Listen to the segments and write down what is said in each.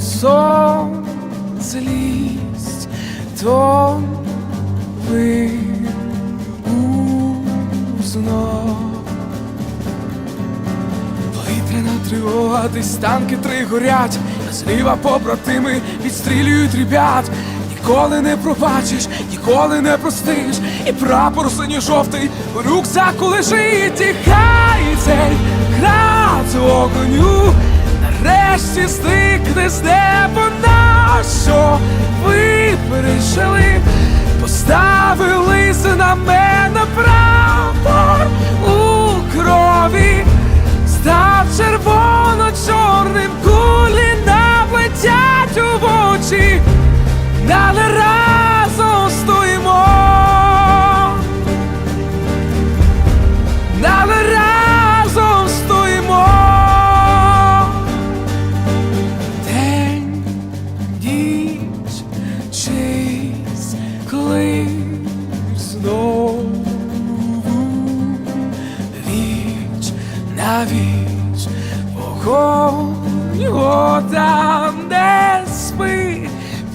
сон, злість, то ви узнав. Повітряна тривога, десь танки три горять, а зліва побратими відстрілюють ребят. Ніколи не пробачиш, ніколи не простиш, і прапор синьо-жовтий у рюкзаку лежить, і цей на віч, вогонь там, де спи,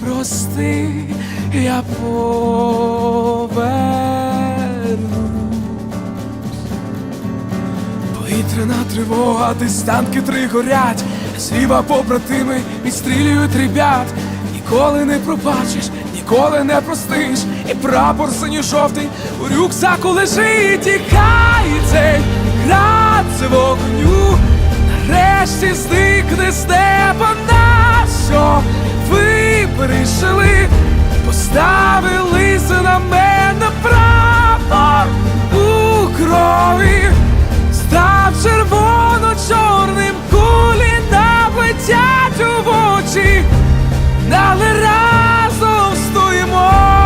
прости, я поверну. Повітряна тривога, десь танки три горять, зліва побратими відстрілюють ребят. Ніколи не пробачиш, ніколи не простиш, і прапор синьо-жовтий у рюкзаку лежить, і цей Біда з вогню, нарешті зникне з неба нащо? Ви прийшли, поставили на мене прапор у крові, став червоно-чорним кулі наплетять у очі, але разом стоїмо.